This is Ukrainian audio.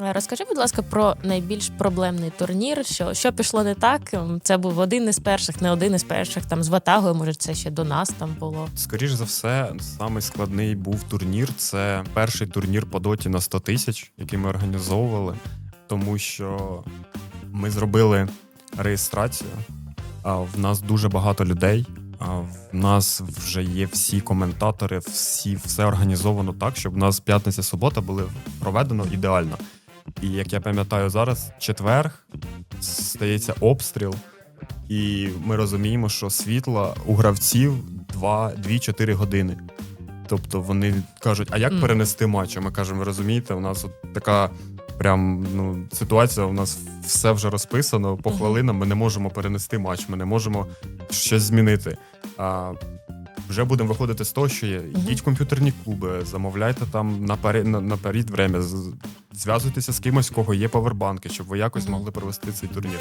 Розкажи, будь ласка, про найбільш проблемний турнір. Що, що пішло не так? Це був один із перших, не один із перших. Там з Ватагою, може, це ще до нас там було. Скоріш за все, самий складний був турнір. Це перший турнір по доті на 100 тисяч, який ми організовували, тому що ми зробили реєстрацію. А в нас дуже багато людей. А в нас вже є всі коментатори, всі все організовано так, щоб у нас п'ятниця субота були проведено ідеально. І як я пам'ятаю зараз, четверг стається обстріл, і ми розуміємо, що світла у гравців 2-4 години. Тобто вони кажуть, а як Мгм. перенести матч? А ми кажемо, ви розумієте, у нас от така прям ну, ситуація, у нас все вже розписано по хвилинам, ми не можемо перенести матч, ми не можемо щось змінити. А, вже будемо виходити з того, що є. Йдіть в комп'ютерні клуби, замовляйте там наперед, на- наперед время, зв'язуйтеся з кимось, в кого є павербанки, щоб ви якось могли провести цей турнір.